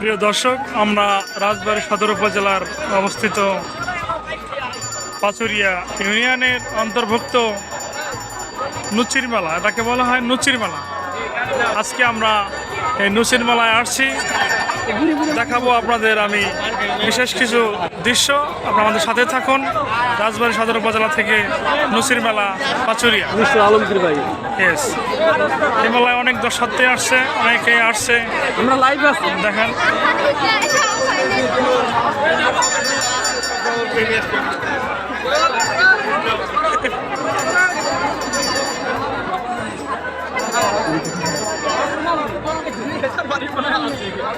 প্রিয় দর্শক, আমরা রাজবাড়ী সদর উপজেলার অবস্থিত পাচুরিয়া ইউনিয়নের অন্তর্ভুক্ত নুচির মেলা এটাকে বলা হয় নুচির মেলা আজকে আমরা এই নুচির মেলায় আসছি। দেখাবো আপনাদের আমি বিশেষ কিছু দৃশ্য। আপনারা আমাদের সাথে থাকুন। রাজবাড়ী সদর উপজেলা থেকে নুচির মেলা পাচুরিয়া। আলমগীর ভাই। ইয়েস এই মেলায় অনেক দর্শার্থী আসছে অনেকে আসছে। আমরা লাইভ আছি। দেখেন।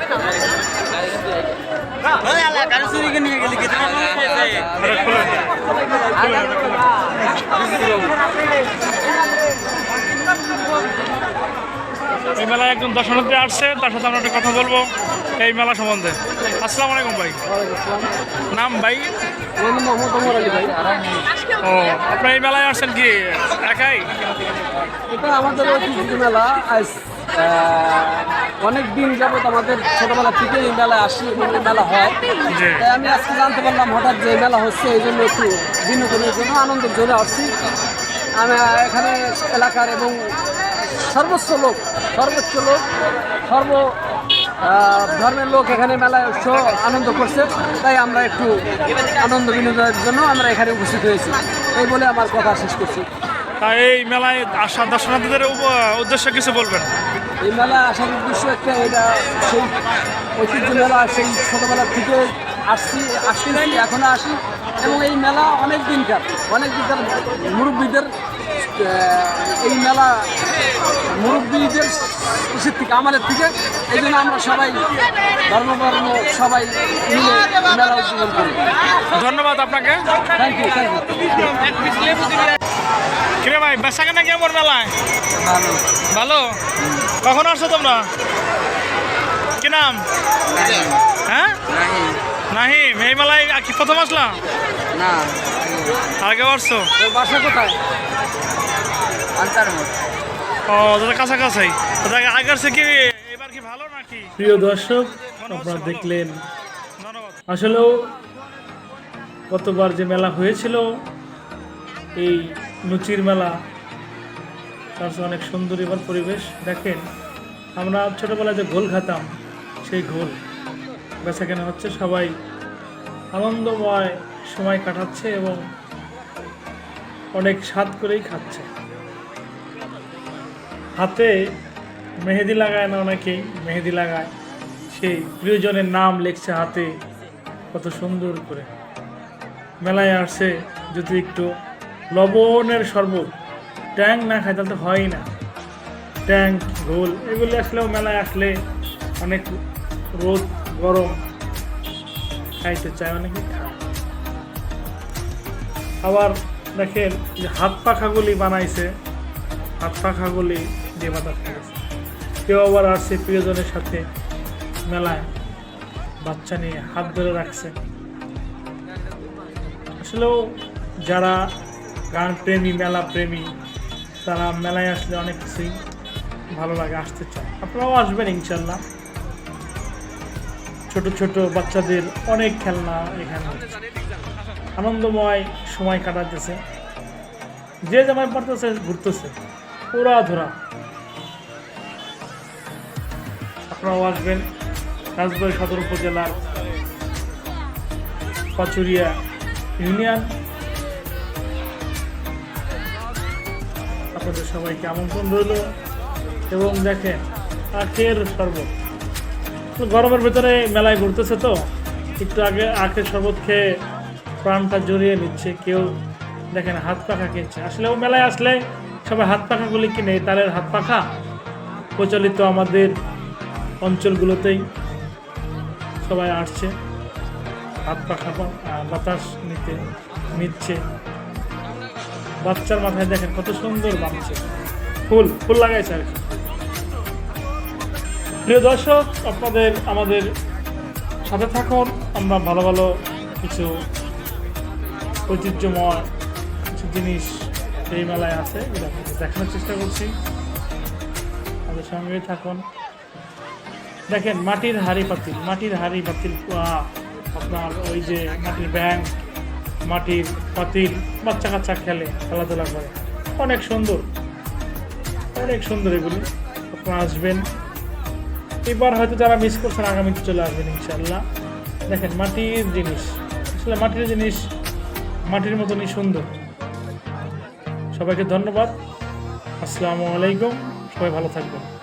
এই মেলায় একজন দর্শনার্থী আসছে, তার সাথে আমরা একটা কথা বলব এই মেলা সম্বন্ধে। আসসালামু আলাইকুম ভাই। নাম ভাই? ও, আপনি এই মেলায় আসছেন কি? একাই? এটা আমাদের মেলা। অনেক দিন যাবত আমাদের ছোটবেলা থেকে এই মেলায় আসি এবং এই মেলা হয়। তাই আমি আজকে জানতে পারলাম হঠাৎ যে মেলা হচ্ছে এই জন্য একটু বিনোদনের জন্য আনন্দের জন্য আসছি। আমি এখানে এলাকার এবং সর্বোচ্চ লোক সর্বোচ্চ লোক সর্ব ধর্মের লোক এখানে মেলায় উৎস আনন্দ করছে। তাই আমরা একটু আনন্দ বিনোদনের জন্য আমরা এখানে উপস্থিত হয়েছি। এই বলে আমার কথা শেষ করছি। তাই এই মেলায় আসা দর্শনার্থীদের উদ্দেশ্যে কিছু বলবেন? এই মেলা আসার উদ্দেশ্য একটা এটা সেই ঐতিহ্য মেলা সেই ছোটোবেলা থেকে আসছি আসতেছি এখনও আসি। এবং এই মেলা অনেক দিনকার অনেক দিনকার মুরব্বীদের এই মেলা মুরব্বীদের ইসের থেকে আমাদের থেকে। এই জন্য আমরা সবাই ধর্ম ধর্ম সবাই মিলে মেলা উদযাপন করি। ধন্যবাদ আপনাকে। থ্যাংক ইউ থ্যাংক ইউ কিরে ভাই বেচা কেনা কেমন মেলায়? ভালো। ভালো? কখন আসছো তোমরা? কি নাম? হ্যাঁ? নাহিম। এই মেলায় আর কি প্রথম আসলাম না। আগে আসছো? বাসা কোথায়? ও দাদা কাছাকাছি। দাদা আগের সে কি এবার কি ভালো নাকি? প্রিয় দর্শক আপনারা দেখলেন। আসলেও গতবার যে মেলা হয়েছিল এই লুচির মেলা চেয়ে অনেক সুন্দর এবার পরিবেশ। দেখেন, আমরা ছোটোবেলায় যে ঘোল খাতাম, সেই ঘোল বেচা হচ্ছে। সবাই আনন্দময় সময় কাটাচ্ছে এবং অনেক স্বাদ করেই খাচ্ছে। হাতে মেহেদি লাগায় না অনেকেই, মেহেদি লাগায়। সেই প্রিয়জনের নাম লিখছে হাতে, কত সুন্দর করে। মেলায় আসছে যদি একটু লবণের শরবত। ট্যাং না খায় তাহলে তো হয়ই না। ট্যাং ঘোল এগুলি আসলেও মেলায় আসলে অনেক রোদ, গরম খাইতে চায়, অনেকে আবার দেখেন যে হাত পাখাগুলি বানাইছে, হাত পাখাগুলি দিয়ে বাতাস করেছে কেউ আবার আসছে প্রিয়জনের সাথে মেলায় বাচ্চা নিয়ে হাত ধরে রাখছে। আসলেও যারা গান প্রেমী মেলা প্রেমী তারা মেলায় আসলে অনেক কিছুই ভালো লাগে, আসতে চায়। আপনারাও আসবেন ইনশাল্লাহ। ছোট ছোট বাচ্চাদের অনেক খেলনা এখানে। আনন্দময় সময় কাটাতেছে। যে জামাই পারতেছে, ঘুরতেছে। পুরা ধরা। আপনারাও আসবেন রাজবাড়ী সদর উপজেলার পাচুরিয়া ইউনিয়ন। আপনাদের সবাইকে আমন্ত্রণ রইল। এবং দেখেন, আখের শরবত। গরমের ভেতরে মেলায় ঘুরতেছে তো, একটু আগে আখের শরবত খেয়ে প্রাণটা জড়িয়ে নিচ্ছে কেউ। দেখেন, হাত পাখা কিনছে আসলে ও মেলায় আসলে সবাই হাত পাখাগুলি কিনে, তালের হাত পাখা প্রচলিত আমাদের অঞ্চলগুলোতেই সবাই আসছে। হাত পাখা বাতাস নিতে নিচ্ছে। বাচ্চার মাথায় দেখেন কত সুন্দর বাঁধছে ফুল ফুল লাগাইছে আর কি। প্রিয় দর্শক, আপনাদের আমাদের সাথে থাকুন। আমরা ভালো ভালো কিছু ঐতিহ্যময় কিছু জিনিস এই মেলায় আছে আপনাদের দেখানোর চেষ্টা করছি। আমাদের সঙ্গেই থাকুন। দেখেন, মাটির হাড়ি পাতিল, মাটির হাড়ি পাতিল আপনার ওই যে মাটির ব্যাংক মাটির পাতিল বাচ্চা কাচ্চা খেলে, খেলাধুলা করে। অনেক সুন্দর। অনেক সুন্দর এগুলি। আপনারা আসবেন। এবার হয়তো যারা মিস করছেন, আগামীতে চলে আসবেন ইনশাল্লাহ দেখেন, মাটির জিনিস। আসলে মাটির জিনিস মাটির মতনই সুন্দর। সবাইকে ধন্যবাদ। আসসালামু আলাইকুম। সবাই ভালো থাকবেন।